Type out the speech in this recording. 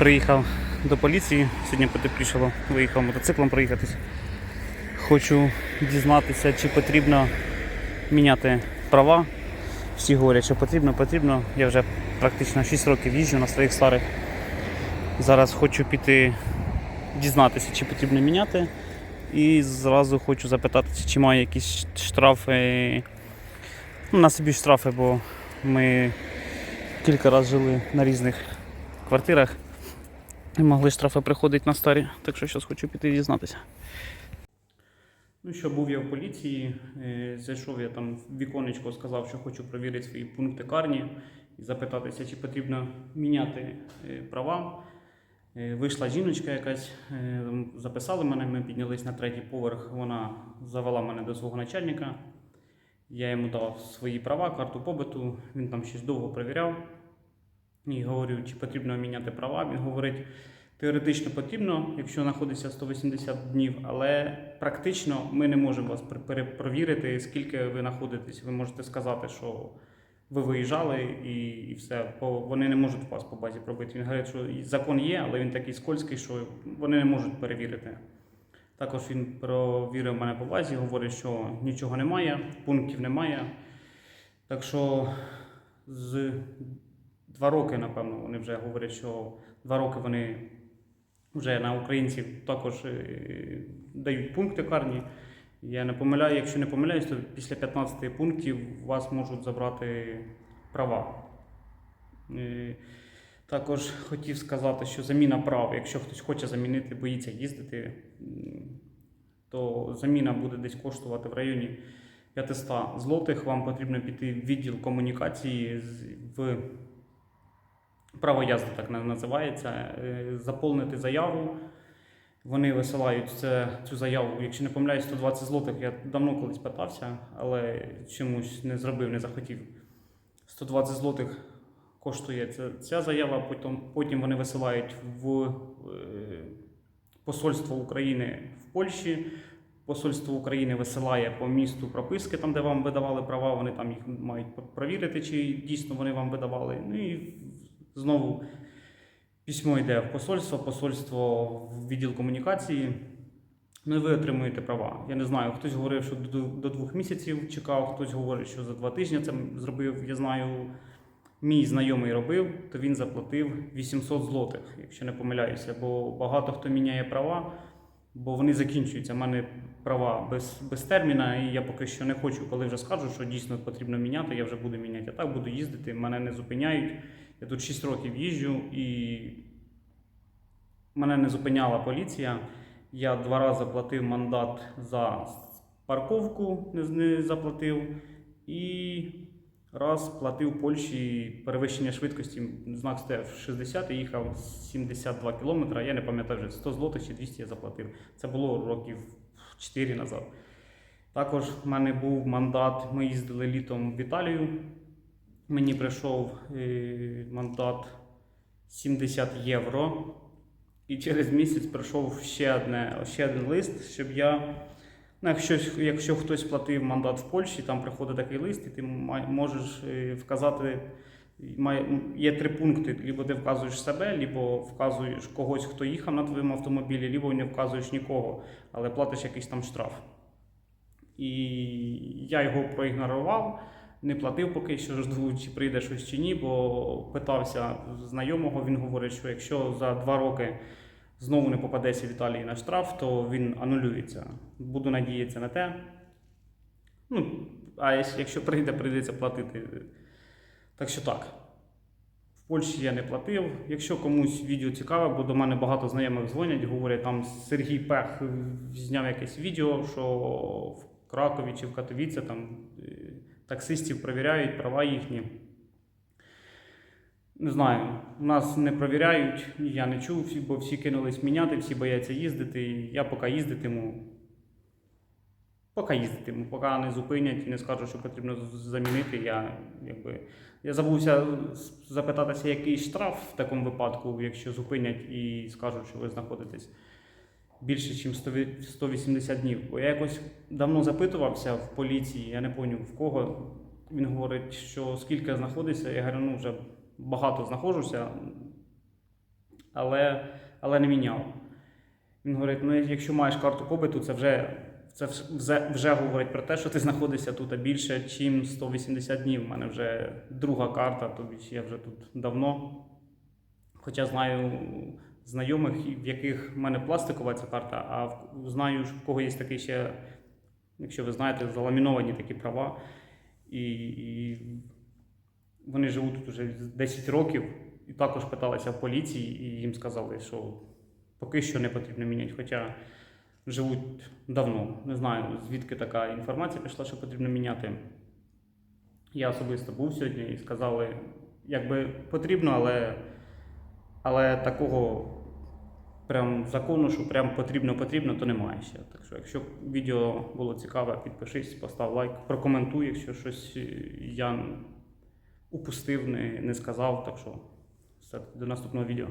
Приїхав до поліції, сьогодні потеплішало, виїхав мотоциклом проїхатись. Хочу дізнатися, чи потрібно міняти права. Всі говорять, що потрібно, потрібно. Я вже практично 6 років їжджу на своїх старих. Зараз хочу піти дізнатися, чи потрібно міняти. І зразу хочу запитатися, чи має якісь штрафи. Ну, на собі штрафи, бо ми кілька разів жили на різних квартирах і могли штрафи приходити на старі. Так що зараз хочу піти дізнатися. Ну що, був я в поліції, е, зайшов я там в віконечко, сказав, що хочу перевірити свої пункти карні і запитатися, чи потрібно міняти е, права. Е, Вийшла жіночка якась, записали мене, ми піднялись на третій поверх, вона завела мене до свого начальника. Я йому дав свої права, карту побиту, він там щось довго перевіряв. І говорю, чи потрібно міняти права. Він говорить, теоретично потрібно, якщо знаходиться 180 днів, але практично ми не можемо вас перепровірити, скільки ви знаходитесь. Ви можете сказати, що ви виїжджали і, і все. Бо вони не можуть вас по базі пробити. Він говорить, що закон є, але він такий скользкий, що вони не можуть перевірити. Також він провірив мене по базі, говорить, що нічого немає, пунктів немає. Так що з два роки, напевно, вони вже говорять, що два роки вони вже на українців також е, дають пункти карні. Я не помиляю, якщо не помиляюсь, то після 15 пунктів вас можуть забрати права. Е, Також хотів сказати, що заміна прав, якщо хтось хоче замінити, боїться їздити, то заміна буде десь коштувати в районі 500 злотих. Вам потрібно піти в відділ комунікації в право язди, так називається, е, заповнити заяву. Вони висилають це, цю заяву, якщо не помиляюсь, 120 злотих. Я давно колись питався, але чомусь не зробив, не захотів. 120 злотих коштує ця, ця заява, потім, потім вони висилають в е, посольство України в Польщі. Посольство України висилає по місту прописки, там, де вам видавали права, вони там їх мають провірити, чи дійсно вони вам видавали. Ну і знову письмо йде в посольство, посольство в відділ комунікації. Ну і ви отримуєте права. Я не знаю, хтось говорив, що до, двох місяців чекав, хтось говорить, що за два тижні це зробив. Я знаю, мій знайомий робив, то він заплатив 800 злотих, якщо не помиляюся, бо багато хто міняє права, бо вони закінчуються. У мене права без, без терміна, і я поки що не хочу, коли вже скажу, що дійсно потрібно міняти, я вже буду міняти. А так буду їздити, мене не зупиняють. Я тут 6 років їжджу і мене не зупиняла поліція. Я два рази платив мандат за парковку, не, заплатив, і раз платив Польщі перевищення швидкості. Знак стояв 60 і їхав 72 кілометри. Я не пам'ятаю вже 100 злотих чи 200 я заплатив. Це було років 4 назад. Також в мене був мандат. Ми їздили літом в Італію. Мені прийшов е, мандат 70 євро. І через місяць прийшов ще, одне, ще один лист, щоб я. Ну, якщо, якщо хтось платив мандат в Польщі, там приходить такий лист, і ти можеш е, вказати. Є три пункти: либо ти вказуєш себе, либо вказуєш когось, хто їхав на твоєму автомобілі, либо не вказуєш нікого, але платиш якийсь там штраф. І я його проігнорував, не платив поки що жду, чи прийде щось чи ні, бо питався знайомого, він говорить, що якщо за два роки знову не попадеться в Італії на штраф, то він анулюється. Буду надіятися на те. Ну, а якщо- прийде, прийдеться платити. Так що так. В Польщі я не платив. Якщо комусь відео цікаве, бо до мене багато знайомих дзвонять, говорять, там Сергій Пех зняв якесь відео, що в Кракові чи в Катовіці там таксистів перевіряють права їхні. Не знаю, нас не перевіряють, я не чув, бо всі кинулись міняти, всі бояться їздити. Я поки їздитиму. Поки їздитиму, поки не зупинять і не скажуть, що потрібно замінити. Я, якби, я забувся запитатися, який штраф в такому випадку, якщо зупинять і скажуть, що ви знаходитесь більше, ніж 180 днів. Бо я якось давно запитувався в поліції, я не пам'ятаю в кого. Він говорить, що скільки знаходиться, я говорю, ну вже багато знаходжуся. але, але не міняв. Він говорить: ну якщо маєш карту побиту, це вже, це вже, вже говорить про те, що ти знаходишся тут більше, ніж 180 днів. У мене вже друга карта, тобі я вже тут давно. Хоча знаю знайомих, в яких в мене пластикова ця карта, а знаю, в кого є такий ще, якщо ви знаєте, заламіновані такі права. І, і вони живуть тут вже 10 років і також питалися в поліції, і їм сказали, що поки що не потрібно міняти. Хоча живуть давно. Не знаю, звідки така інформація пішла, що потрібно міняти. Я особисто був сьогодні і сказали, якби потрібно, але, але такого прям закону, що прям потрібно, потрібно, то немає ще. Так що, якщо відео було цікаве, підпишись, постав лайк, прокоментуй, якщо щось е, я упустив, не, не сказав. Так що все, до наступного відео.